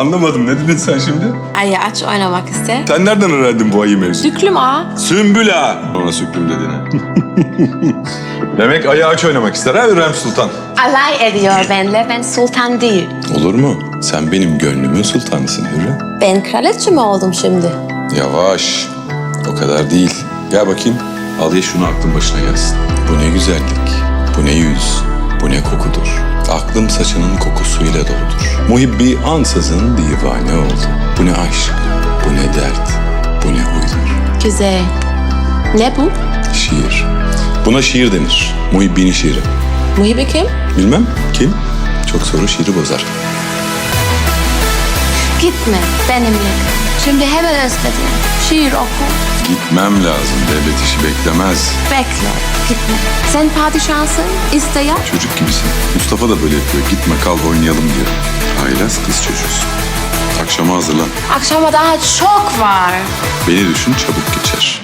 Anlamadım ne dedin sen şimdi? Ayı aç oynamak iste. Sen nereden öğrendin bu ayı mevzu? Süklüm ağa. Sümbül ağa. Ona süklüm dediğine. Demek ayı aç oynamak ister ha Hürrem Sultan. Alay ediyor benimle. Ben sultan değil. Olur mu? Sen benim gönlümün sultanısın Hürrem. Ben kraliçe mi oldum şimdi? Yavaş. O kadar değil. Gel bakayım. Al ye şunu aklın başına gelsin. Bu ne güzellik. Bu ne yüz. Bu ne kokudur. Aklım saçının kokusuyla doludur. Muhibbi ansızın divane oldu. Bu ne aşk. Bu ne dert. Bu ne huydur. Güzel. Ne bu? Şiir. Buna şiir denir. Muhibbinin şiiri. Muhibi kim? Bilmem kim? Çok soru şiiri bozar. Gitme benimle. Şimdi hemen özledim. Şiir oku. Gitmem lazım. Devlet işi beklemez. Bekle. Gitme. Sen padişahsın. İste yap. Çocuk gibisin. Mustafa da böyle yapıyor. Gitme kal oynayalım diyor. Haylaz kız çocuğusun. Akşama hazırlan. Akşama daha çok var. Beni düşün çabuk geçer.